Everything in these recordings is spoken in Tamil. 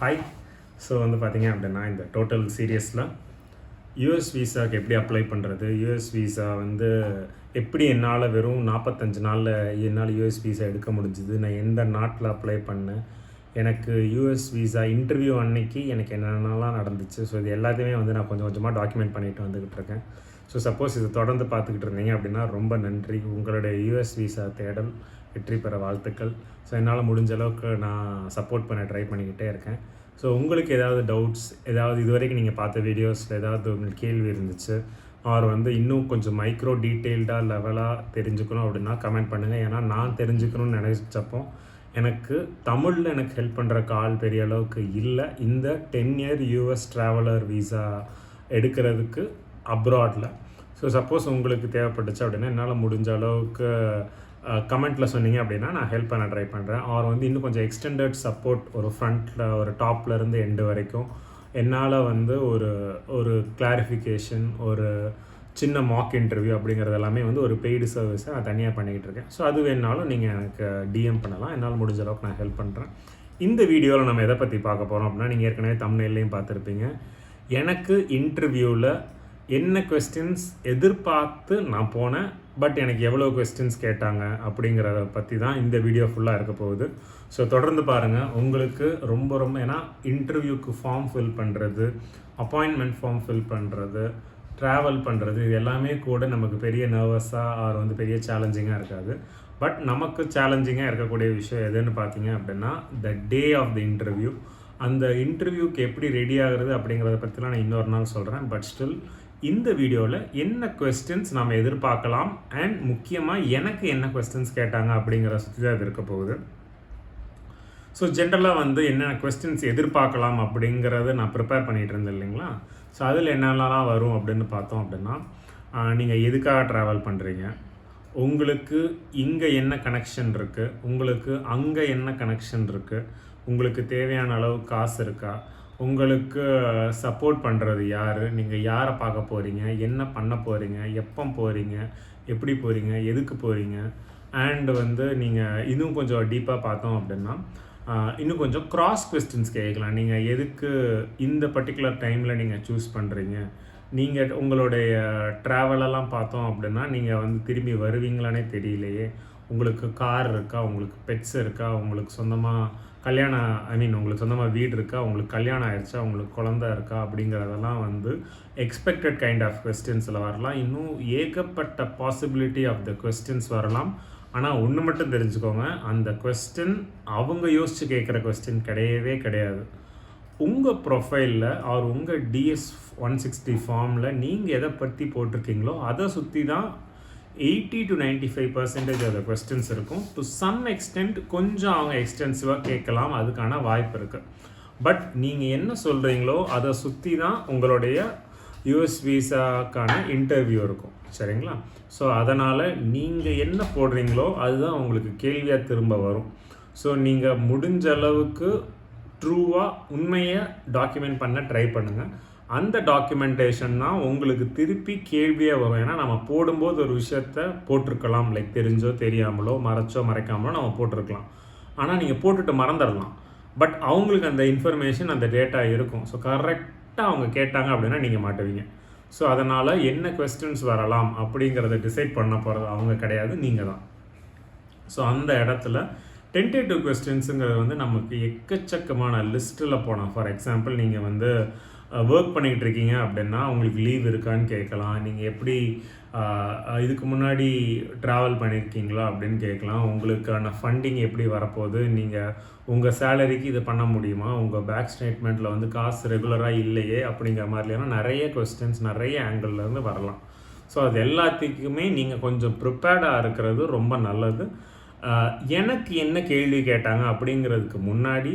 ஹாய் ஸோ வந்து பார்த்தீங்க அப்படின்னா இந்த டோட்டல் சீரியஸில் யூஎஸ் விசாவுக்கு எப்படி அப்ளை பண்ணுறது யூஎஸ் விசா வந்து எப்படி என்னால் வெறும் நாற்பத்தஞ்சு நாளில் என்னால் யூஎஸ் விசா எடுக்க முடிஞ்சுது? நான் எந்த நாட்டில் அப்ளை பண்ணேன்? எனக்கு யூஎஸ் விசா இன்டர்வியூ அன்னைக்கு எனக்கு என்னென்னலாம் நடந்துச்சு? ஸோ இது எல்லாத்தையுமே வந்து நான் கொஞ்சம் கொஞ்சமாக டாக்குமெண்ட் பண்ணிட்டு வந்துக்கிட்டு இருக்கேன். ஸோ சப்போஸ் இதை தொடர்ந்து பார்த்துக்கிட்டு இருந்தீங்க அப்படின்னா ரொம்ப நன்றி. உங்களுடைய யூஎஸ் விசா தேடல் வெற்றி பெற வாழ்த்துக்கள். ஸோ என்னால் முடிஞ்ச அளவுக்கு நான் சப்போர்ட் பண்ண ட்ரை பண்ணிக்கிட்டே இருக்கேன். ஸோ உங்களுக்கு ஏதாவது டவுட்ஸ் ஏதாவது இது வரைக்கும் நீங்கள் பார்த்த வீடியோஸில் ஏதாவது உங்களுக்கு கேள்வி இருந்துச்சு ஆர் வந்து இன்னும் கொஞ்சம் மைக்ரோ டீட்டெயில்டாக லெவலாக தெரிஞ்சுக்கணும் அப்படின்னா கமெண்ட் பண்ணுங்கள் ஏன்னா நான் தெரிஞ்சுக்கணும்னு நினச்சப்போ எனக்கு தமிழில் எனக்கு ஹெல்ப் பண்ணுறக்கு ஆள் பெரிய அளவுக்கு இல்லை. இந்த ten year US traveller visa எடுக்கிறதுக்கு அப்ராடில் ஸோ சப்போஸ் உங்களுக்கு தேவைப்பட்டுச்சு அப்படின்னா என்னால் முடிஞ்ச அளவுக்கு கமெண்ட்டில் சொன்னீங்க அப்படின்னா நான் ஹெல்ப் பண்ண ட்ரை பண்ணுறேன் ஆர் வந்து இன்னும் கொஞ்சம் எக்ஸ்டெண்டட் சப்போர்ட் ஒரு ஃப்ரண்ட்டில் ஒரு டாப்லேருந்து எண்டு வரைக்கும் என்னால் வந்து ஒரு ஒரு கிளாரிஃபிகேஷன் ஒரு சின்ன மாக் இன்டர்வியூ அப்படிங்கிறது எல்லாமே வந்து ஒரு பெய்டு சர்வீஸை நான் தனியாக பண்ணிக்கிட்டு இருக்கேன். ஸோ அது வேணாலும் நீங்கள் எனக்கு டிஎம் பண்ணலாம். என்னால் முடிஞ்ச அளவுக்கு நான் ஹெல்ப் பண்ணுறேன் இந்த வீடியோவில் நம்ம எதை பற்றி பார்க்க போகிறோம் அப்படின்னா நீங்கள் ஏற்கனவே தமிழ்நிலையும் பார்த்துருப்பீங்க. எனக்கு இன்டர்வியூவில் என்ன கொஸ்டின்ஸ் எதிர்பார்த்து நான் போனேன் பட் எனக்கு எவ்வளோ கொஸ்டின்ஸ் கேட்டாங்க அப்படிங்கிறத பற்றி தான் இந்த வீடியோ ஃபுல்லாக இருக்க போகுது. ஸோ தொடர்ந்து பாருங்கள் உங்களுக்கு ரொம்ப ரொம்ப ஏன்னா இன்டர்வியூக்கு ஃபார்ம் ஃபில் பண்ணுறது அப்பாயின்மெண்ட் ஃபார்ம் ஃபில் பண்ணுறது ட்ராவல் பண்ணுறது இது எல்லாமே கூட நமக்கு பெரிய நர்வஸாக ஆர் வந்து பெரிய சேலஞ்சிங்காக இருக்காது. பட் நமக்கு சேலஞ்சிங்காக இருக்கக்கூடிய விஷயம் எதுன்னு பார்த்தீங்க அப்படின்னா த டே ஆஃப் த இன்டர்வியூ அந்த இன்டர்வியூக்கு எப்படி ரெடி ஆகுறது அப்படிங்கிறத பற்றிலாம் நான் இன்னொரு நாள் சொல்கிறேன் பட் ஸ்டில் இந்த வீடியோவில் என்ன கொஸ்டின்ஸ் நாம் எதிர்பார்க்கலாம்? அண்ட் முக்கியமாக எனக்கு என்ன கொஸ்டின்ஸ் கேட்டாங்க அப்படிங்கிற சுற்றி தான் இருக்க போகுது. ஸோ ஜென்ரலாக வந்து என்னென்ன கொஸ்டின்ஸ் எதிர்பார்க்கலாம் அப்படிங்கிறத நான் ப்ரிப்பேர் பண்ணிகிட்டு இருந்தேன் இல்லைங்களா? ஸோ அதில் என்னென்னலாம் வரும் அப்படின்னு பார்த்தோம் அப்படின்னா நீங்கள் எதுக்காக ட்ராவல் பண்ணுறீங்க உங்களுக்கு இங்கே என்ன கனெக்ஷன் இருக்குது உங்களுக்கு அங்கே என்ன கனெக்ஷன் இருக்குது உங்களுக்கு தேவையான அளவு காசு இருக்கா? உங்களுக்கு சப்போர்ட் பண்ணுறது யார்? நீங்கள் யாரை பார்க்க போகிறீங்க என்ன பண்ண போகிறீங்க எப்போ போகிறீங்க எப்படி போகிறீங்க எதுக்கு போகிறீங்க அண்டு வந்து நீங்கள் இன்னும் கொஞ்சம் டீப்பாக பார்த்தோம் அப்படின்னா இன்னும் கொஞ்சம் கிராஸ் கொஸ்டின்ஸ் கேட்கலாம் நீங்கள் எதுக்கு இந்த பர்டிகுலர் டைமில் நீங்கள் சூஸ் பண்ணுறீங்க நீங்கள் உங்களுடைய ட்ராவலெல்லாம் பார்த்தோம் அப்படின்னா நீங்கள் வந்து திரும்பி வருவீங்களானே தெரியலையே. உங்களுக்கு கார் இருக்கா? உங்களுக்கு பெட்ஸ் இருக்கா? உங்களுக்கு சொந்தமாக கல்யாணம் ஐ மீன் உங்களுக்கு சொந்தமாக வீடு இருக்கா உங்களுக்கு கல்யாணம் ஆயிடுச்சா உங்களுக்கு குழந்த இருக்கா அப்படிங்கிறதெல்லாம் வந்து எக்ஸ்பெக்டட் கைண்ட் ஆஃப் கொஸ்டின்ஸில் வரலாம். இன்னும் ஏகப்பட்ட பாசிபிலிட்டி ஆஃப் த கொஸ்டின்ஸ் வரலாம். ஆனால் ஒன்று மட்டும் தெரிஞ்சுக்கோங்க அந்த கொஸ்டின் அவங்க யோசித்து கேட்குற கொஸ்டின் கிடையவே கிடையாது. உங்கள் ப்ரொஃபைலில் ஆர் உங்கள் டிஎஸ் ஒன் சிக்ஸ்டி ஃபார்மில் நீங்கள் எதை பற்றி போட்டிருக்கீங்களோ அதை சுற்றி தான் eighty to ninety five percentage அதில் கொஸ்டின்ஸ் இருக்கும். டு சம் எக்ஸ்டென்ட் கொஞ்சம் அவங்க எக்ஸ்டென்சிவாக கேட்கலாம். அதுக்கான வாய்ப்பு இருக்குது பட் நீங்கள் என்ன சொல்கிறீங்களோ அதை சுற்றி தான் உங்களுடைய யூஎஸ் விசாக்கான இன்டர்வியூ இருக்கும். சரிங்களா? ஸோ அதனால் நீங்கள் என்ன போடுறீங்களோ அதுதான் உங்களுக்கு கேள்வியாக திரும்ப வரும். ஸோ நீங்கள் முடிஞ்ச அளவுக்கு ட்ரூவாக உண்மையை டாக்குமெண்ட் பண்ண ட்ரை பண்ணுங்கள் அந்த டாக்குமெண்டேஷன் தான் உங்களுக்கு திருப்பி கேள்வியாக வரும். ஏன்னா நம்ம போடும்போது ஒரு விஷயத்த போட்டிருக்கலாம். லைக் தெரிஞ்சோ தெரியாமலோ மறைச்சோ மறைக்காமலோ நம்ம போட்டிருக்கலாம். ஆனால் நீங்கள் போட்டுட்டு மறந்துடலாம். பட் அவங்களுக்கு அந்த இன்ஃபர்மேஷன் அந்த டேட்டா இருக்கும். ஸோ கரெக்டாக அவங்க கேட்டாங்க அப்படின்னா நீங்கள் மாட்டுவீங்க. ஸோ அதனால் என்ன கொஸ்டின்ஸ் வரலாம் அப்படிங்கிறத டிசைட் பண்ண போகிறது அவங்க கிடையாது நீங்கள் தான். ஸோ அந்த இடத்துல டென்டேட்டிவ் கொஸ்டின்ஸுங்கிறது வந்து நமக்கு எக்கச்சக்கமான லிஸ்ட்டில் போனோம் ஃபார் எக்ஸாம்பிள் நீங்கள் வந்து ஒர்க் பண்ணிக்கிட்டு இருக்கீங்க அப்படின்னா உங்களுக்கு லீவ் இருக்கான்னு கேட்கலாம். நீங்கள் எப்படி இதுக்கு முன்னாடி ட்ராவல் பண்ணியிருக்கீங்களா அப்படின்னு கேட்கலாம். உங்களுக்கான ஃபண்டிங் எப்படி வரப்போகுது? நீங்கள் உங்கள் சேலரிக்கு இது பண்ண முடியுமா? உங்கள் பேக் ஸ்டேட்மெண்ட்டில் வந்து காசு ரெகுலராக இல்லையே அப்படிங்கிற மாதிரியான நிறைய கொஸ்டின்ஸ் நிறைய ஆங்கிள்லேருந்து வரலாம். ஸோ அது எல்லாத்துக்குமே நீங்கள் கொஞ்சம் ப்ரிப்பேர்டாக இருக்கிறது ரொம்ப நல்லது. எனக்கு என்ன கேள்வி கேட்டாங்க அப்படிங்கிறதுக்கு முன்னாடி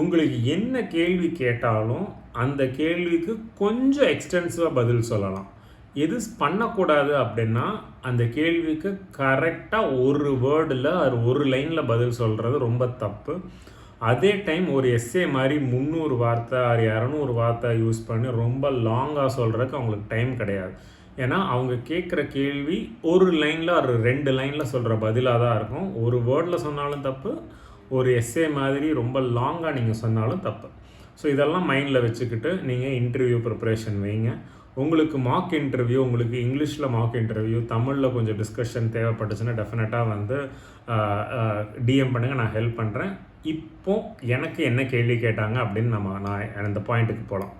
உங்களுக்கு என்ன கேள்வி கேட்டாலும் அந்த கேள்விக்கு கொஞ்சம் எக்ஸ்டென்சிவாக பதில் சொல்லலாம். எது பண்ணக்கூடாது அப்படின்னா அந்த கேள்விக்கு கரெக்டாக ஒரு வேர்டில் அது ஒரு லைனில் பதில் சொல்கிறது ரொம்ப தப்பு. அதே டைம் ஒரு எஸ்ஏ மாதிரி முந்நூறு வார்த்தை ஆறு இரநூறு வார்த்தை யூஸ் பண்ணி ரொம்ப லாங்காக சொல்கிறதுக்கு அவங்களுக்கு டைம் கிடையாது. ஏன்னா அவங்க கேட்குற கேள்வி ஒரு லைனில் ஒரு ரெண்டு லைனில் சொல்கிற பதிலாக தான் இருக்கும். ஒரு வேர்டில் சொன்னாலும் தப்பு ஒரு எஸ்ஏ மாதிரி ரொம்ப லாங்காக நீங்கள் சொன்னாலும் தப்பு. ஸோ இதெல்லாம் மைண்டில் வச்சுக்கிட்டு நீங்கள் இன்டர்வியூ ப்ரிப்பரேஷன் வைங்க. உங்களுக்கு மார்க் இன்டர்வியூ உங்களுக்கு இங்கிலீஷில் மார்க் இன்டர்வியூ தமிழில் கொஞ்சம் டிஸ்கஷன் தேவைப்பட்டுச்சுன்னா டெஃபினட்டாக வந்து டிஎம் பண்ணுங்கள் நான் ஹெல்ப் பண்ணுறேன் இப்போ எனக்கு என்ன கேள்வி கேட்டாங்க அப்படின்னு நம்ம நான் அந்த பாயிண்ட்டுக்கு போகலாம்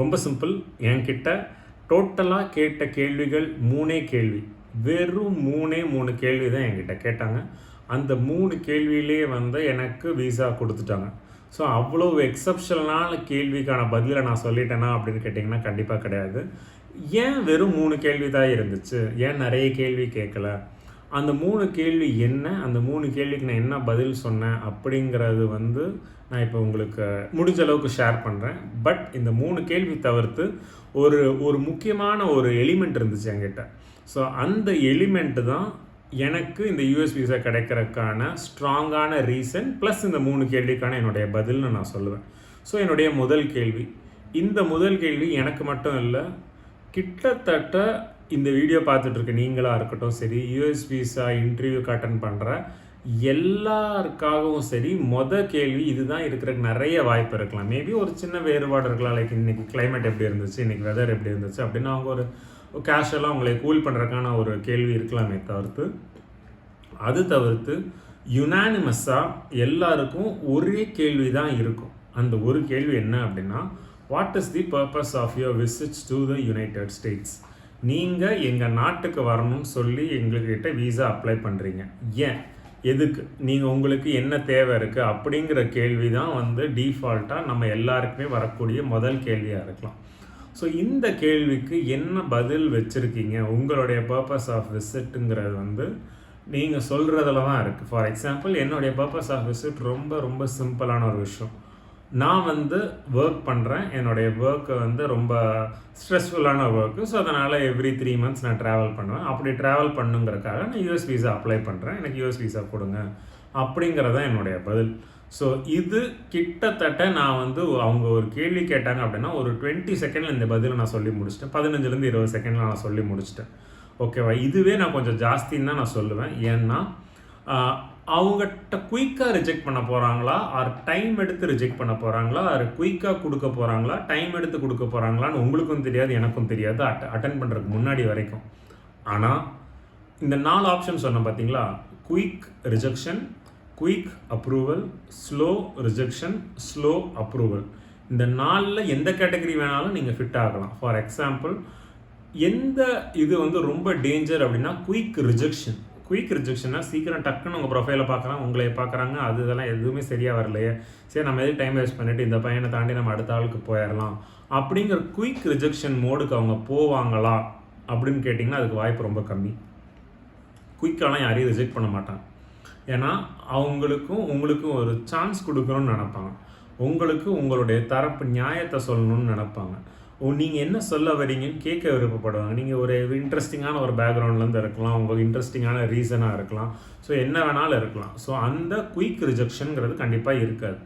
ரொம்ப சிம்பிள் என்கிட்ட டோட்டலாக கேட்ட கேள்விகள் மூணே கேள்வி. வெறும் மூணே மூணு கேள்வி தான் என்கிட்ட கேட்டாங்க. அந்த மூணு கேள்வியிலே வந்து எனக்கு விசா கொடுத்துட்டாங்க. ஸோ அவ்வளோ எக்ஸப்ஷனலான கேள்விக்கான பதிலை நான் சொல்லிட்டேனா அப்படின்னு கேட்டிங்கன்னா கண்டிப்பாக கிடையாது. ஏன் வெறும் மூணு கேள்வி தான் இருந்துச்சு? ஏன் நிறைய கேள்வி கேட்கல? அந்த மூணு கேள்வி என்ன? அந்த மூணு கேள்விக்கு நான் என்ன பதில் சொன்னேன் அப்படிங்கிறது வந்து நான் இப்போ உங்களுக்கு முடிஞ்ச அளவுக்கு ஷேர் பண்ணுறேன் பட் இந்த மூணு கேள்வி தவிர்த்து ஒரு ஒரு முக்கியமான ஒரு எலிமெண்ட் இருந்துச்சு என்கிட்ட. ஸோ அந்த எலிமெண்ட்டு தான் எனக்கு இந்த யூஎஸ் விசா கிடைக்கிறதுக்கான ஸ்ட்ராங்கான ரீசன் ப்ளஸ் இந்த மூணு கேள்விக்கான என்னுடைய பதில்னு நான் சொல்லுவேன். ஸோ என்னுடைய முதல் கேள்வி. இந்த முதல் கேள்வி எனக்கு மட்டும் இல்லை கிட்டத்தட்ட இந்த வீடியோ பார்த்துட்ருக்க நீங்களாக இருக்கட்டும் சரி யூஎஸ் விசா இன்டர்வியூக்கு அட்டன் பண்ணுற எல்லாருக்காகவும் சரி மொத கேள்வி இதுதான் இருக்கிறதுக்கு நிறைய வாய்ப்பு இருக்கலாம். மேபி ஒரு சின்ன வேறுபாடு இருக்கலாம். லைக் இன்னைக்கு கிளைமேட் எப்படி இருந்துச்சு இன்னைக்கு வெதர் எப்படி இருந்துச்சு அப்படின்னு அவங்க ஒரு கேஷுவலாக உங்களை கூல் பண்ணுறதுக்கான ஒரு கேள்வி இருக்கலாமே தவிர்த்து. அது தவிர்த்து யுனானிமஸாக எல்லாருக்கும் ஒரே கேள்வி தான் இருக்கும். அந்த ஒரு கேள்வி என்ன அப்படின்னா what is the purpose of your visits to the United States நீங்கள் எங்கள் நாட்டுக்கு வரணும்னு சொல்லி எங்ககிட்ட வீசா அப்ளை பண்ணுறீங்க ஏன்? எதுக்கு? நீங்கள் உங்களுக்கு என்ன தேவை இருக்குது அப்படிங்கிற கேள்வி தான் வந்து டீஃபால்ட்டாக நம்ம எல்லாருக்குமே வரக்கூடிய முதல் கேள்வியாக இருக்கலாம். ஸோ இந்த கேள்விக்கு என்ன பதில் வச்சுருக்கீங்க? உங்களுடைய பர்பஸ் ஆஃப் விசிட்டுங்கிறது வந்து நீங்கள் சொல்கிறதுல தான் இருக்குது ஃபார் எக்ஸாம்பிள் என்னுடைய பர்பஸ் ஆஃப் விசிட் ரொம்ப ரொம்ப சிம்பிளான ஒரு விஷயம். நான் வந்து ஒர்க் பண்ணுறேன் என்னுடைய ஒர்க்கை வந்து ரொம்ப ஸ்ட்ரெஸ்ஃபுல்லான ஒர்க்கு ஸோ அதனால் எவ்ரி த்ரீ மந்த்ஸ் நான் ட்ராவல் பண்ணுவேன். அப்படி ட்ராவல் பண்ணுங்கிறக்காக நான் யூஎஸ் விசா அப்ளை பண்ணுறேன் எனக்கு யூஎஸ் விசா கொடுங்க. அப்படிங்கிறது தான் என்னுடைய பதில். ஸோ இது கிட்டத்தட்ட நான் வந்து அவங்க ஒரு கேள்வி கேட்டாங்க அப்படின்னா ஒரு டுவெண்ட்டி செகண்டில் இந்த பதிலை நான் சொல்லி முடிச்சிட்டேன். பதினஞ்சுலேருந்து இருபது செகண்டில் நான் சொல்லி முடிச்சிட்டேன். ஓகேவா இதுவே நான் கொஞ்சம் ஜாஸ்தின்னு தான் நான் சொல்லுவேன். ஏன்னா அவங்ககிட்ட குயிக்காக ரிஜெக்ட் பண்ண போகிறாங்களா ஆர் டைம் எடுத்து ரிஜெக்ட் பண்ண போகிறாங்களா ஆர் குயிக்காக கொடுக்க போகிறாங்களா டைம் எடுத்து கொடுக்க போகிறாங்களான்னு உங்களுக்கும் தெரியாது எனக்கும் தெரியாது. அட் அட்டன் பண்ணுறதுக்கு முன்னாடி வரைக்கும். ஆனால் இந்த நாலு ஆப்ஷன் சொன்னேன் பார்த்தீங்களா quick rejection quick approval slow rejection slow approval இந்த நாளில் எந்த கேட்டகரி வேணாலும் நீங்கள் ஃபிட் ஆகலாம். ஃபார் எக்ஸாம்பிள் எந்த இது வந்து ரொம்ப டேஞ்சர் அப்படின்னா குயிக் ரிஜெக்ஷன் குயிக் ரிஜெக்ஷன்னா சீக்கிரம் டக்குன்னு உங்கள் ப்ரொஃபைலை பார்க்குறாங்க உங்களை பார்க்குறாங்க. அது இதெல்லாம் எதுவுமே சரியாக வரலையே. சரி நம்ம எதுக்கு டைம் வேஸ்ட் பண்ணிவிட்டு இந்த பையனை தாண்டி நம்ம அடுத்த ஆளுக்கு போயிடலாம் அப்படிங்கிற குயிக் ரிஜெக்ஷன் மோடுக்கு அவங்க போவாங்களா? அப்படின்னு கேட்டிங்கன்னா அதுக்கு வாய்ப்பு ரொம்ப கம்மி. குயிக்காலாம் யாரையும் ரிஜெக்ட் பண்ண மாட்டாங்க. ஏன்னா அவங்களுக்கும் உங்களுக்கும் ஒரு சான்ஸ் கொடுக்கணும்னு நினைப்பாங்க. உங்களுக்கு உங்களுடைய தரப்பு நியாயத்தை சொல்லணும்னு நினைப்பாங்க. நீங்கள் என்ன சொல்ல வரீங்கன்னு கேட்க விருப்பப்படுவாங்க. நீங்கள் ஒரு இன்ட்ரெஸ்டிங்கான ஒரு பேக்ரவுண்ட்லேருந்து இருக்கலாம். உங்கள் இன்ட்ரெஸ்டிங்கான ரீசனாக இருக்கலாம். ஸோ என்ன வேணாலும் இருக்கலாம். ஸோ அந்த குயிக் ரிஜெக்ஷனுங்கிறது கண்டிப்பாக இருக்காது.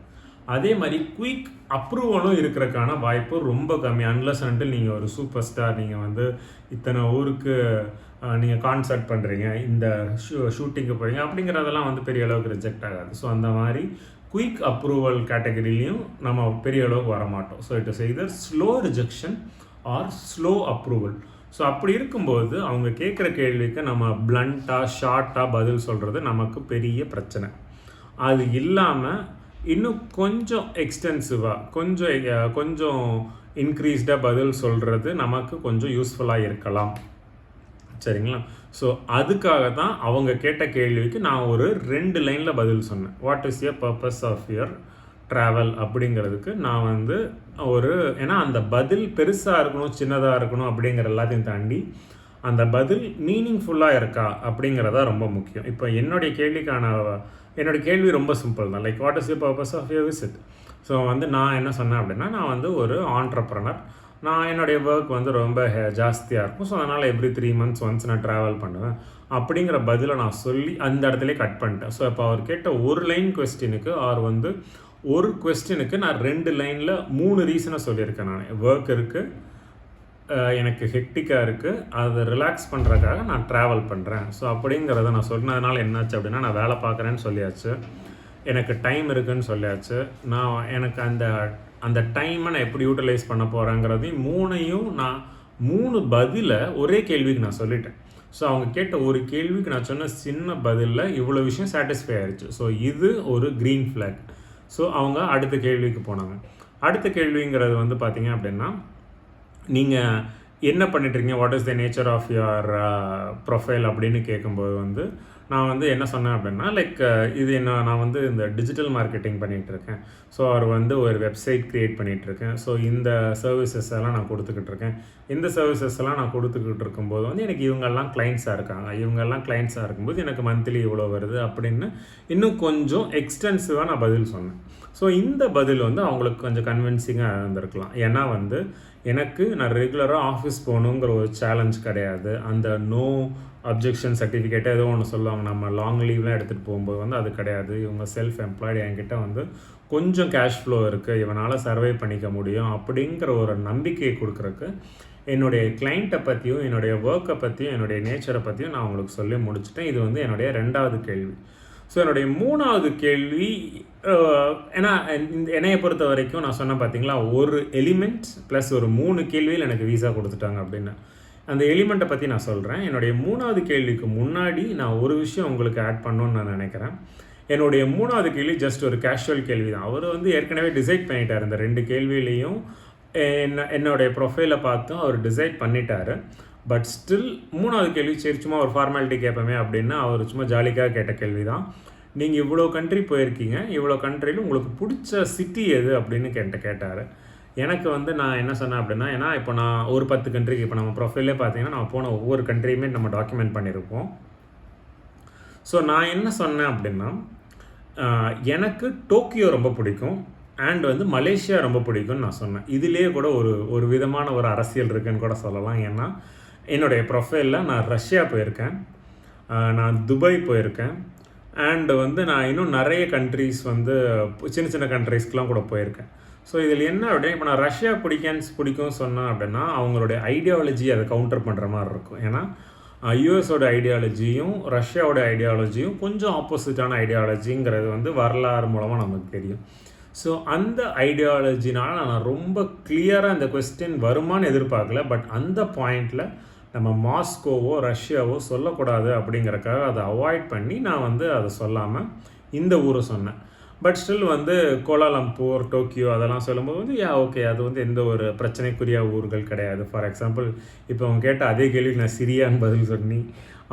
அதே மாதிரி குயிக் அப்ரூவலும் இருக்கிறதுக்கான வாய்ப்பு ரொம்ப கம்மி. அன்லஸ் அண்டில் நீங்கள் ஒரு சூப்பர் ஸ்டார் நீங்கள் வந்து இத்தனை ஊருக்கு நீங்கள் கான்சர்ட் பண்ணுறீங்க இந்த ஷூ ஷூட்டிங்க்கு போகிறீங்க அப்படிங்கிறதெல்லாம் வந்து பெரிய அளவுக்கு ரிஜெக்ட் ஆகாது. ஸோ அந்த மாதிரி குயிக் அப்ரூவல் கேட்டகரிலையும் நம்ம பெரிய அளவுக்கு வர மாட்டோம் so it is either slow rejection or slow approval so அப்படி இருக்கும்போது அவங்க கேட்குற கேள்விக்கு நம்ம பிளண்ட்டாக ஷார்ட்டாக பதில் சொல்கிறது நமக்கு பெரிய பிரச்சனை. அது இல்லாமல் இன்னும் கொஞ்சம் எக்ஸ்டென்சிவாக கொஞ்சம் கொஞ்சம் இன்க்ரீஸ்டாக பதில் சொல்கிறது நமக்கு கொஞ்சம் யூஸ்ஃபுல்லாக இருக்கலாம். சரிங்களா? ஸோ அதுக்காக தான் அவங்க கேட்ட கேள்விக்கு நான் ஒரு ரெண்டு லைனில் பதில் சொன்னேன். What is your purpose of your travel அப்படிங்கிறதுக்கு நான் வந்து ஒரு ஏன்னா அந்த பதில் பெருசாக இருக்கணும் சின்னதாக இருக்கணும் அப்படிங்கிற எல்லாத்தையும் தாண்டி அந்த பதில் மீனிங்ஃபுல்லாக இருக்கா அப்படிங்கிறதா ரொம்ப முக்கியம். இப்போ என்னுடைய கேள்விக்கான என்னுடைய கேள்வி ரொம்ப சிம்பிள் தான். Like what is your purpose of your visit so வந்து நான் என்ன சொன்னேன் அப்படின்னா நான் வந்து ஒரு ஆண்டர்ப்ரனர் நான் என்னுடைய ஒர்க் வந்து ரொம்ப eh, ஜாஸ்தியாக இருக்கும். ஸோ அதனால் எவ்ரி த்ரீ மந்த்ஸ் ஒன்ஸ் நான் ட்ராவல் பண்ணுவேன். அப்படிங்கிற பதிலை நான் சொல்லி அந்த இடத்துல கட் பண்ணிட்டேன். ஸோ இப்போ அவர் கேட்ட ஒரு லைன் கொஸ்டினுக்கு அவர் வந்து ஒரு கொஸ்டினுக்கு நான் ரெண்டு லைனில் மூணு ரீசனை சொல்லியிருக்கேன் eh, நான். ஒர்க் இருக்குது எனக்கு ஹெக்டிக்காக இருக்குது அதை ரிலாக்ஸ் பண்ணுறதுக்காக நான் ட்ராவல் பண்ணுறேன் ஸோ அப்படிங்கிறத நான் சொன்னதுனால என்னாச்சு அப்படின்னா நான் வேலை பார்க்குறேன்னு சொல்லியாச்சு. எனக்கு டைம் இருக்குன்னு சொல்லியாச்சு. நான் எனக்கு அந்த அந்த டைமை நான் எப்படி யூட்டிலைஸ் பண்ண போகிறேங்கிறதையும் மூணையும் நான் மூணு பதிலை ஒரே கேள்விக்கு நான் சொல்லிட்டேன். ஸோ அவங்க கேட்ட ஒரு கேள்விக்கு நான் சொன்ன சின்ன பதிலில் இவ்வளோ விஷயம் சாட்டிஸ்ஃபை ஆயிடுச்சு ஸோ இது ஒரு க்ரீன் ஃப்ளாக் ஸோ அவங்க அடுத்த கேள்விக்கு போனாங்க. அடுத்த கேள்விங்கிறது வந்து பார்த்தீங்க அப்படின்னா நீங்கள் என்ன பண்ணிட்டுருக்கீங்க what is the nature of your profile அப்படின்னு கேட்கும்போது வந்து நான் வந்து என்ன சொன்னேன் அப்படின்னா லைக் இது என்ன நான் வந்து இந்த டிஜிட்டல் மார்க்கெட்டிங் பண்ணிகிட்டு இருக்கேன். ஸோ அவர் வந்து ஒரு வெப்சைட் க்ரியேட் பண்ணிகிட்ருக்கேன் ஸோ இந்த சர்வீசஸ் எல்லாம் நான் கொடுத்துக்கிட்டு இருக்கேன். இந்த சர்வீசஸ் எல்லாம் நான் கொடுத்துக்கிட்டு இருக்கும்போது வந்து எனக்கு இவங்கெல்லாம் கிளைண்ட்ஸாக இருக்காங்க. இவங்கெல்லாம் கிளைண்ட்ஸாக இருக்கும்போது எனக்கு மந்த்லி இவ்வளோ வருது அப்படின்னு இன்னும் கொஞ்சம் எக்ஸ்டென்சிவாக நான் பதில் சொன்னேன். ஸோ இந்த பதில் வந்து அவங்களுக்கு கொஞ்சம் கன்வின்சிங்காக இருந்திருக்கலாம். ஏன்னா வந்து எனக்கு நான் ரெகுலராக ஆஃபீஸ் போகணுங்கிற ஒரு சேலஞ்ச் கிடையாது. அந்த நோ அப்ஜெக்ஷன் சர்டிஃபிகேட் ஏதோ ஒன்று சொல்லுவாங்க. நம்ம லாங் லீவ்லாம் எடுத்துகிட்டு போகும்போது வந்து அது கிடையாது. இவங்க செல்ஃப் எம்ப்ளாய்டு என்கிட்ட வந்து கொஞ்சம் கேஷ் ஃப்ளோ இருக்குது இவனால் சர்வை பண்ணிக்க முடியும் அப்படிங்கிற ஒரு நம்பிக்கையை கொடுக்குறக்கு என்னுடைய கிளைண்ட்டை பற்றியும் என்னுடைய ஒர்க்கை பற்றியும் என்னுடைய நேச்சரை பற்றியும் நான் உங்களுக்கு சொல்லி முடிச்சுட்டேன். இது வந்து என்னுடைய ரெண்டாவது கேள்வி. ஸோ என்னுடைய மூணாவது கேள்வி ஏன்னா இந்த என்னையை பொறுத்த வரைக்கும் நான் சொன்னேன் பார்த்தீங்களா ஒரு எலிமெண்ட் ப்ளஸ் ஒரு மூணு கேள்வியில் எனக்கு வீசா கொடுத்துட்டாங்க அப்படின்னு. அந்த எலிமெண்ட்டை பற்றி நான் சொல்கிறேன் என்னுடைய மூணாவது கேள்விக்கு முன்னாடி நான் ஒரு விஷயம் உங்களுக்கு ஆட் பண்ணணும்னு நான் நினைக்கிறேன். என்னுடைய மூணாவது கேள்வி ஜஸ்ட் ஒரு கேஷுவல் கேள்வி தான் அவர் வந்து ஏற்கனவே டிசைட் பண்ணிட்டார். இந்த ரெண்டு கேள்வியிலையும் என்ன என்னுடைய ப்ரொஃபைலை பார்த்தும் அவர் டிசைட் பண்ணிட்டார். பட் ஸ்டில் மூணாவது கேள்வி சரி சும்மா ஒரு ஃபார்மாலிட்டி கேட்போமே அப்படின்னா அவர் சும்மா ஜாலிக்காக கேட்ட கேள்வி தான் நீங்கள் இவ்வளோ கண்ட்ரி போயிருக்கீங்க. இவ்வளோ கண்ட்ரியில் உங்களுக்கு பிடிச்ச சிட்டி எது அப்படின்னு கேட்ட கேட்டார். எனக்கு வந்து நான் என்ன சொன்னேன் அப்படின்னா ஏன்னா இப்போ நான் ஒரு பத்து கண்ட்ரிக்கு இப்போ நம்ம ப்ரொஃபைலே பார்த்தீங்கன்னா நான் போன ஒவ்வொரு கண்ட்ரியுமே நம்ம டாக்குமெண்ட் பண்ணியிருப்போம். ஸோ நான் என்ன சொன்னேன் அப்படின்னா எனக்கு டோக்கியோ ரொம்ப பிடிக்கும். அண்ட் வந்து மலேசியா ரொம்ப பிடிக்கும்னு நான் சொன்னேன். இதுலேயே கூட ஒரு ஒரு விதமான ஒரு அரசியல் இருக்குன்னு கூட சொல்லலாம். ஏன்னா என்னுடைய ப்ரொஃபைலில் நான் ரஷ்யா போயிருக்கேன். நான் துபாய் போயிருக்கேன். அண்டு வந்து நான் இன்னும் நிறைய கண்ட்ரீஸ் வந்து சின்ன சின்ன கண்ட்ரீஸ்க்கெலாம் கூட போயிருக்கேன். ஸோ இதில் என்ன அப்படின்னா இப்போ நான் ரஷ்யா பிடிக்கன்ஸ் பிடிக்கும் சொன்னேன் அப்படின்னா அவங்களுடைய ஐடியாலஜி அதை கவுண்டர் பண்ணுற மாதிரி இருக்கும். ஏன்னா யூஎஸோட ஐடியாலஜியும் ரஷ்யாவோட ஐடியாலஜியும் கொஞ்சம் ஆப்போசிட்டான ஐடியாலஜிங்கிறது வந்து வரலாறு மூலமாக நமக்கு தெரியும். ஸோ அந்த ஐடியாலஜினால் நான் ரொம்ப கிளியராக இந்த கொஸ்டின் வருமான்னு எதிர்பார்க்கல. பட் அந்த பாயிண்டில் நம்ம மாஸ்கோவோ ரஷ்யாவோ சொல்லக்கூடாது அப்படிங்கிறக்காக அதை அவாய்ட் பண்ணி நான் வந்து அதை சொல்லாமல் இந்த ஊரை சொன்னேன். பட் ஸ்டில் வந்து கோலாலம்பூர் டோக்கியோ அதெல்லாம் சொல்லும்போது வந்து யா ஓகே அது வந்து எந்த ஒரு பிரச்சனைக்குரிய ஊர்கள் கிடையாது. ஃபார் எக்ஸாம்பிள் இப்போ அவங்க கேட்ட அதே கேள்விக்கு நான் சிரியான்னு பதில் சொன்னி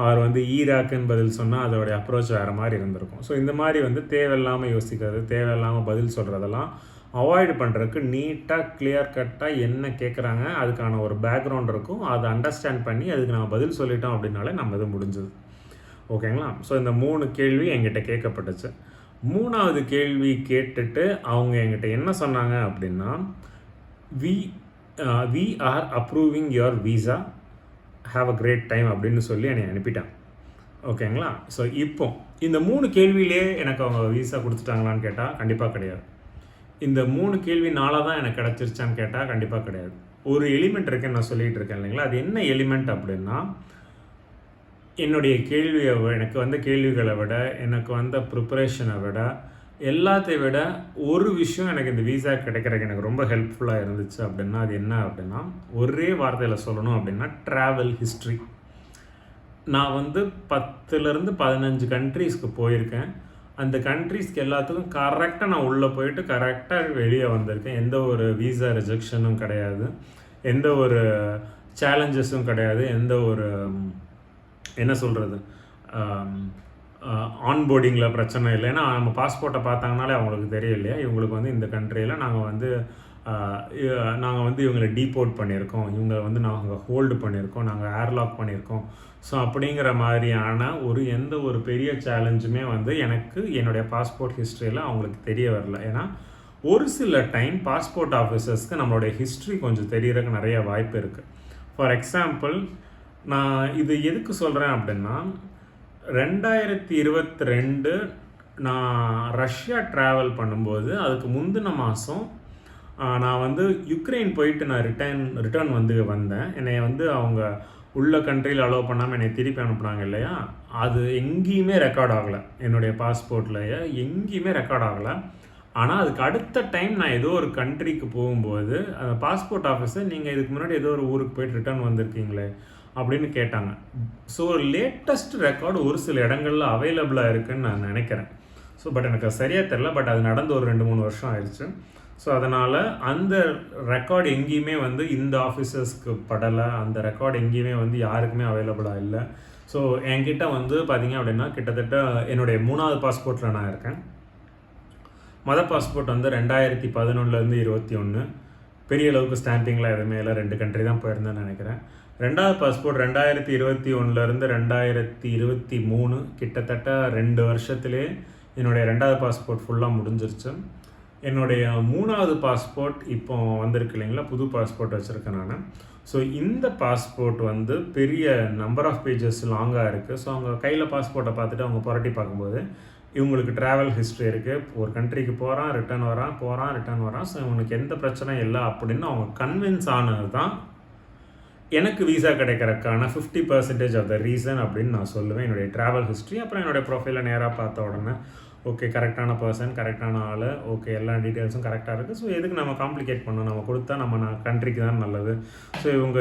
அவர் வந்து ஈராக்குன்னு பதில் சொன்னால் அதோடைய அப்ரோச் வேறு மாதிரி இருந்திருக்கும். ஸோ இந்த மாதிரி வந்து தேவையில்லாமல் யோசிக்கிறது தேவையில்லாமல் பதில் சொல்கிறதெல்லாம் அவாய்ட் பண்ணுறதுக்கு நீட்டாக கிளியர் கட்டாக என்ன கேட்குறாங்க அதுக்கான ஒரு பேக்ரவுண்ட் இருக்கும். அதை அண்டர்ஸ்டாண்ட் பண்ணி அதுக்கு நம்ம பதில் சொல்லிட்டோம் அப்படின்னாலே நம்ம இது முடிஞ்சது. ஓகேங்களா ஸோ இந்த மூணு கேள்வி என்கிட்ட கேட்கப்பட்டுச்சு. மூணாவது கேள்வி கேட்டுட்டு அவங்க என்கிட்ட என்ன சொன்னாங்க அப்படின்னா we we are approving your visa have a great time அப்படின்னு சொல்லி என்னை அனுப்பிட்டான் ஓகேங்களா? ஸோ இப்போ இந்த மூணு கேள்வியிலே எனக்கு அவங்க வீசா கொடுத்துட்டாங்களான்னு கேட்டால் கண்டிப்பாக கிடையாது. இந்த மூணு கேள்வி நாளாக தான் எனக்கு கிடச்சிருச்சான்னு கேட்டால் கண்டிப்பாக கிடையாது. ஒரு எலிமெண்ட் இருக்குன்னு நான் சொல்லிகிட்டு இருக்கேன் இல்லைங்களா? அது என்ன எலிமெண்ட் அப்படின்னா என்னுடைய கேள்வியை எனக்கு வந்த கேள்விகளை விட எனக்கு வந்த ப்ரிப்பரேஷனை விட எல்லாத்தையும் விட ஒரு விஷயம் எனக்கு இந்த வீசா கிடைக்கிறதுக்கு எனக்கு ரொம்ப ஹெல்ப்ஃபுல்லாக இருந்துச்சு அப்படின்னா அது என்ன அப்படின்னா ஒரே வார்த்தையில் சொல்லணும் அப்படின்னா ட்ராவல் ஹிஸ்ட்ரி நான் வந்து பத்துலேருந்து பதினஞ்சு கண்ட்ரீஸ்க்கு போயிருக்கேன். அந்த கண்ட்ரீஸ்க்கு எல்லாத்துக்கும் கரெக்டாக நான் உள்ளே போயிட்டு கரெக்டாக வெளியே வந்திருக்கேன். எந்த ஒரு வீசா ரிஜெக்ஷனும் கிடையாது. எந்த ஒரு சேலஞ்சஸும் கிடையாது. எந்த ஒரு என்ன சொல்கிறது ஆன்போர்டிங்கில் பிரச்சனை இல்லை. ஏன்னா நம்ம பாஸ்போர்ட்டை பார்த்தாங்கனாலே அவங்களுக்கு தெரியலையா இல்லையா? இவங்களுக்கு வந்து இந்த கண்ட்ரியில் நாங்கள் வந்து நாங்கள் வந்து இவங்களை டீபோர்ட் பண்ணியிருக்கோம். இவங்க வந்து நாங்கள் ஹோல்டு பண்ணியிருக்கோம். நாங்கள் ஏர்லாக் பண்ணியிருக்கோம். ஸோ அப்படிங்கிற மாதிரியான ஒரு எந்த ஒரு பெரிய சேலஞ்சுமே வந்து எனக்கு என்னுடைய பாஸ்போர்ட் ஹிஸ்ட்ரியில் அவங்களுக்கு தெரிய வரல. ஏன்னா ஒரு சில டைம் பாஸ்போர்ட் ஆஃபீஸர்ஸ்க்கு நம்மளுடைய ஹிஸ்ட்ரி கொஞ்சம் தெரியறதுக்கு நிறைய வாய்ப்பு இருக்குது ஃபார் எக்ஸாம்பிள் நான் இது எதுக்கு சொல்கிறேன் அப்படின்னா ரெண்டாயிரத்தி இருபத்தி ரெண்டு நான் ரஷ்யா ட்ராவல் பண்ணும்போது அதுக்கு முந்தின மாதம் நான் வந்து யுக்ரைன் போயிட்டு நான் ரிட்டர்ன் ரிட்டர்ன் வந்து வந்தேன். என்னை வந்து அவங்க உள்ள கண்ட்ரியில் அலோவ் பண்ணாமல் என்னை திருப்பி அனுப்புனாங்க இல்லையா? அது எங்கேயுமே ரெக்கார்ட் ஆகலை. என்னுடைய பாஸ்போர்ட்லையே எங்கேயுமே ரெக்கார்ட் ஆகலை. ஆனால் அதுக்கு அடுத்த டைம் நான் ஏதோ ஒரு கண்ட்ரிக்கு போகும்போது அந்த பாஸ்போர்ட் ஆஃபீஸர் நீங்கள் இதுக்கு முன்னாடி ஏதோ ஒரு ஊருக்கு போயிட்டு ரிட்டர்ன் வந்திருக்கீங்களே அப்படின்னு கேட்டாங்க. ஸோ லேட்டஸ்ட் ரெக்கார்டு ஒரு சில இடங்கள்ல அவைலபிளாக இருக்குன்னு நான் நினைக்கிறேன். ஸோ பட் எனக்கு சரியாக தெரில பட் அது நடந்து ஒரு ரெண்டு மூணு வருஷம் ஆயிடுச்சு. ஸோ அதனால் அந்த ரெக்கார்டு எங்கேயுமே வந்து இந்த ஆஃபீஸர்ஸ்க்கு படலை அந்த ரெக்கார்டு எங்கேயுமே வந்து யாருக்குமே அவைலபிளாக இல்லை. ஸோ என்கிட்ட வந்து பார்த்தீங்க அப்படின்னா கிட்டத்தட்ட என்னுடைய மூணாவது பாஸ்போர்ட்டில் நான் இருக்கேன். மத பாஸ்போர்ட் வந்து ரெண்டாயிரத்தி பதினொன்றுலேருந்து இருபத்தி ஒன்று பெரிய அளவுக்கு ஸ்டாம்பிங்லாம் எதுவுமே இல்லை ரெண்டு கண்ட்ரி தான் போயிருந்தேன்னு நினைக்கிறேன். ரெண்டாவது பாஸ்போர்ட் ரெண்டாயிரத்தி இருபத்தி ஒன்றுலேருந்து ரெண்டாயிரத்தி இருபத்தி மூணு கிட்டத்தட்ட ரெண்டு வருஷத்துலே என்னுடைய ரெண்டாவது பாஸ்போர்ட் ஃபுல்லாக முடிஞ்சிருச்சு. என்னுடைய மூணாவது பாஸ்போர்ட் இப்போ வந்திருக்கு இல்லைங்களா? புது பாஸ்போர்ட் வச்சுருக்கேன் நான். ஸோ இந்த பாஸ்போர்ட் வந்து பெரிய நம்பர் ஆஃப் பேஜஸ் லாங்காக இருக்குது ஸோ அவங்க கையில் பாஸ்போர்ட்டை பார்த்துட்டு அவங்க புரட்டி பார்க்கும்போது இவங்களுக்கு ட்ராவல் ஹிஸ்ட்ரி இருக்குது ஒரு கண்ட்ரிக்கு போகிறான் ரிட்டர்ன் வரான் போகிறான் ரிட்டர்ன் வரான். ஸோ இவனுக்கு எந்த பிரச்சனையும் இல்லை அப்படின்னு அவங்க கன்வின்ஸ் ஆனது தான் எனக்கு விசா கிடைக்கிறதுக்கான fifty percentage of the reason அப்படின்னு நான் சொல்லுவேன். என்னுடைய ட்ராவல் ஹிஸ்ட்ரி அப்புறம் என்னுடைய ப்ரொஃபைலை நேராக பார்த்த உடனே ஓகே கரெக்டான பர்சன் கரெக்டான ஆள் ஓகே எல்லா டீட்டெயில்ஸும் கரெக்டாக இருக்குது ஸோ எதுக்கு நம்ம காம்ப்ளிகேட் பண்ணணும்? நம்ம கொடுத்தா நம்ம நான் கண்ட்ரிக்கு தான் நல்லது. ஸோ இவங்க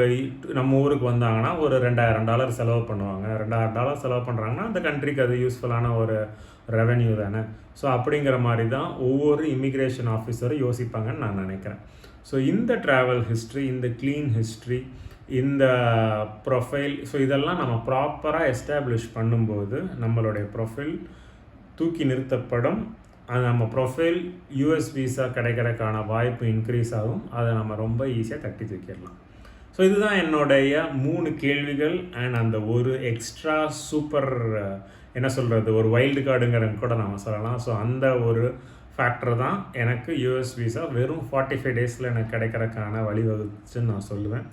நம்ம ஊருக்கு வந்தாங்கன்னா ஒரு ரெண்டாயிரம் டாலர் செலவு பண்ணுவாங்க. ரெண்டாயிரம் டாலர் செலவு பண்ணுறாங்கன்னா அந்த கண்ட்ரிக்கு அது யூஸ்ஃபுல்லான ஒரு ரெவென்யூ தானே. ஸோ அப்படிங்கிற மாதிரி தான் ஒவ்வொரு இமிக்ரேஷன் ஆஃபீஸரும் யோசிப்பாங்கன்னு நான் நினைக்கிறேன். ஸோ இந்த ட்ராவல் ஹிஸ்ட்ரி இந்த க்ளீன் ஹிஸ்ட்ரி இந்த ப்ரொஃபைல் ஸோ இதெல்லாம் நம்ம ப்ராப்பராக எஸ்டாப்ளிஷ் பண்ணும்போது நம்மளுடைய ப்ரொஃபைல் தூக்கி நிறுத்தப்படும். அது நம்ம ப்ரொஃபைல் யூஎஸ் விசா கிடைக்கிறதுக்கான வாய்ப்பு இன்க்ரீஸ் ஆகும். அதை நம்ம ரொம்ப ஈஸியாக தட்டி தூக்கிடலாம். ஸோ இதுதான் என்னுடைய மூணு கேள்விகள் அண்ட் அந்த ஒரு எக்ஸ்ட்ரா சூப்பர் என்ன சொல்கிறது ஒரு வைல்டு கார்டுங்கிறன்னு கூட நம்ம சொல்லலாம். ஸோ அந்த ஒரு ஃபேக்டர் தான் எனக்கு யூஎஸ் விசா வெறும் ஃபார்ட்டி ஃபைவ் டேஸில் எனக்கு கிடைக்கிறதுக்கான வழிவகுச்சுன்னு நான் சொல்லுவேன்.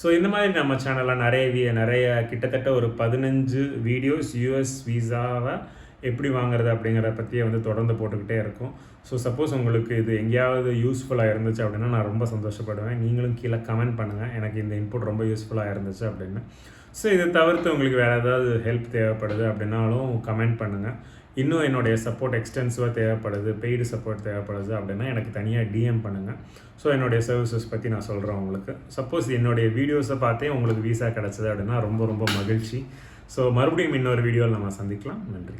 ஸோ இந்த மாதிரி நம்ம சேனலில் நிறைய வீ நிறைய கிட்டத்தட்ட ஒரு பதினஞ்சு வீடியோஸ் யூஎஸ் விசாவை எப்படி வாங்குறது அப்படிங்கிறத பற்றியே வந்து தொடர்ந்து போட்டுக்கிட்டே இருக்கும். ஸோ சப்போஸ் உங்களுக்கு இது எங்கேயாவது யூஸ்ஃபுல்லாக இருந்துச்சு அப்படின்னா நான் ரொம்ப சந்தோஷப்படுவேன். நீங்களும் கீழே கமெண்ட் பண்ணுங்கள் எனக்கு இந்த இன்புட் ரொம்ப யூஸ்ஃபுல்லாக இருந்துச்சு அப்படின்னு. ஸோ இதை தவிர்த்து உங்களுக்கு வேறு ஏதாவது ஹெல்ப் தேவைப்படுது அப்படின்னாலும் கமெண்ட் பண்ணுங்கள் இன்னும் என்னுடைய சப்போர்ட் எக்ஸ்டென்சிவாக தேவைப்படுது பெய்டு சப்போர்ட் தேவைப்படுது அப்படின்னா எனக்கு தனியாக டிஎம் பண்ணுங்கள் ஸோ என்னுடைய சர்வீசஸ் பற்றி நான் சொல்கிறேன் உங்களுக்கு. சப்போஸ் என்னுடைய வீடியோஸை பார்த்தே உங்களுக்கு விசா கிடச்சிது அப்படின்னா ரொம்ப ரொம்ப மகிழ்ச்சி. ஸோ மறுபடியும் இன்னொரு வீடியோவில் நம்ம சந்திக்கலாம். நன்றி.